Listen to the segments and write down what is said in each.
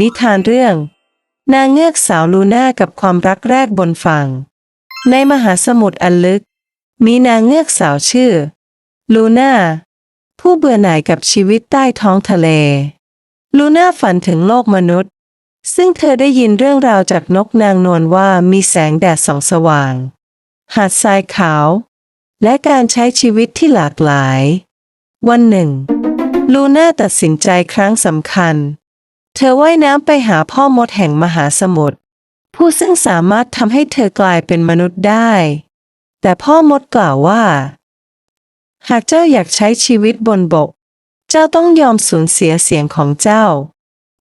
นิทานเรื่อง นางเงือกสาวลูน่ากับความรักแรกบนฝั่ง ในมหาสมุทรอันลึก มีนางเงือกสาวชื่อ ลูน่า ผู้เบื่อหน่ายกับชีวิตใต้ท้องทะเล ลูน่าฝันถึงโลกมนุษย์ ซึ่งเธอได้ยินเรื่องราวจากนกนางนวลว่ามีแสงแดดส่องสว่าง หาดทรายขาว และการใช้ชีวิตที่หลากหลาย วันหนึ่ง ลูน่าตัดสินใจครั้งสำคัญ เธอว่ายน้ำไปหาพ่อมดแห่งมหาสมุทรผู้ซึ่งสามารถทำให้เธอกลายเป็นมนุษย์ได้ แต่พ่อมดกล่าวว่า หากเจ้าอยากใช้ชีวิตบนบก เจ้าต้องยอมสูญเสียเสียงของเจ้า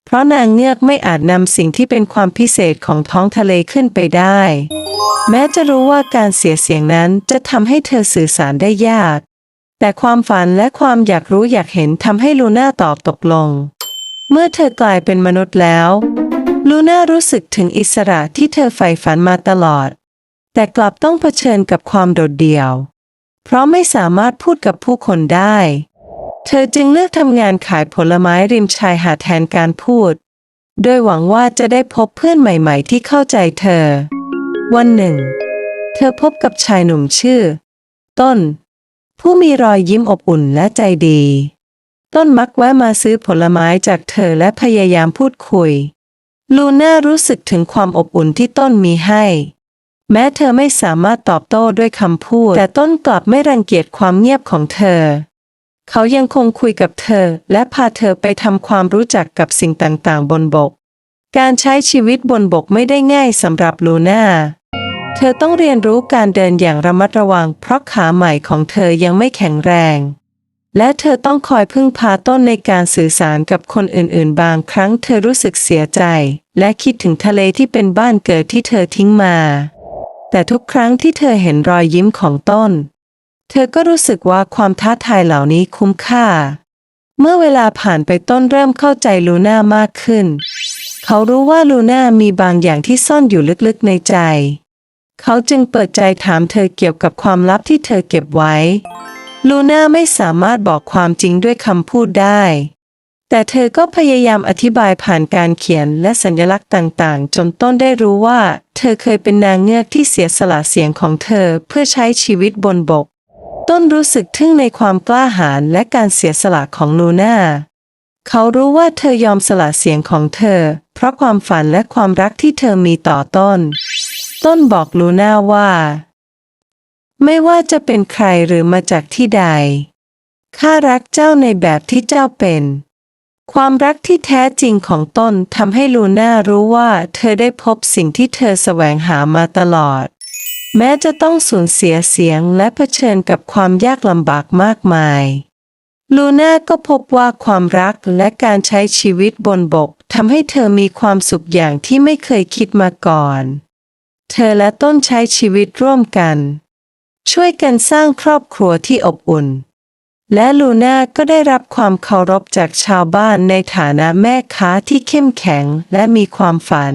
เพราะนางเงือกไม่อาจนำสิ่งที่เป็นความพิเศษของท้องทะเลขึ้นไปได้ แม้จะรู้ว่าการเสียเสียงนั้นจะทำให้เธอสื่อสารได้ยาก แต่ความฝันและความอยากรู้อยากเห็นทำให้ลูน่าตอบตกลง เมื่อเธอกลายเป็นมนุษย์แล้ว ลูน่ารู้สึกถึงอิสระที่เธอใฝ่ฝันมาตลอด แต่กลับต้องเผชิญกับความโดดเดี่ยว เพราะไม่สามารถพูดกับผู้คนได้ เธอจึงเลือกทำงานขายผลไม้ริมชายหาดแทนการพูด โดยหวังว่าจะได้พบเพื่อนใหม่ ๆ ที่เข้าใจเธอ วันหนึ่ง เธอพบกับชายหนุ่มชื่อ ต้น ผู้มีรอยยิ้มอบอุ่นและใจดี ต้นมักแวะมาซื้อผลไม้จากเธอและพยายามพูดคุย ลูน่ารู้สึกถึงความอบอุ่นที่ต้นมีให้ แม้เธอไม่สามารถตอบโต้ด้วยคำพูด แต่ต้นกลับไม่รังเกียจความเงียบของเธอ เขายังคงคุยกับเธอ และพาเธอไปทำความรู้จักกับสิ่งต่างๆ บนบก การใช้ชีวิตบนบกไม่ได้ง่ายสำหรับลูน่าเธอต้องเรียนรู้การเดินอย่างระมัดระวังเพราะขาใหม่ของเธอยังไม่แข็งแรง และเธอต้องคอยพึ่งพาต้นในการสื่อสารกับคนอื่นๆ บางครั้งเธอรู้สึกเสียใจ และคิดถึงทะเลที่เป็นบ้านเกิดที่เธอทิ้งมา แต่ทุกครั้งที่เธอเห็นรอยยิ้มของต้น เธอก็รู้สึกว่าความท้าทายเหล่านี้คุ้มค่า เมื่อเวลาผ่านไปต้นเริ่มเข้าใจลูน่ามากขึ้น เขารู้ว่าลูน่ามีบางอย่างที่ซ่อนอยู่ลึกๆในใจ เขาจึงเปิดใจถามเธอเกี่ยวกับความลับที่เธอเก็บไว้ ลูน่าไม่สามารถบอกความจริงด้วยคำพูดได้ แต่เธอก็พยายามอธิบายผ่านการเขียนและสัญลักษณ์ต่างๆ จนต้นได้รู้ว่า เธอเคยเป็นนางเงือกที่เสียสละเสียงของเธอเพื่อใช้ชีวิตบนบก ต้นรู้สึกทึ่งในความกล้าหาญและการเสียสละของลูน่า เขารู้ว่าเธอยอมสละเสียงของเธอ เพราะความฝันและความรักที่เธอมีต่อต้น ต้นบอกลูน่าว่า ไม่ว่าจะเป็นใครหรือมาจากที่ใด ข้ารักเจ้าในแบบที่เจ้าเป็น ความรักที่แท้จริงของต้นทำให้ลูน่ารู้ว่าเธอได้พบสิ่งที่เธอแสวงหามาตลอด แม้จะต้องสูญเสียเสียงและเผชิญกับความยากลำบากมากมาย ลูน่าก็พบว่าความรักและการใช้ชีวิตบนบกทำให้เธอมีความสุขอย่างที่ไม่เคยคิดมาก่อน เธอและต้นใช้ชีวิตร่วมกัน ช่วยกันสร้างครอบครัวที่อบอุ่น และลูน่าก็ได้รับความเคารพจากชาวบ้านในฐานะแม่ค้าที่เข้มแข็งและมีความฝัน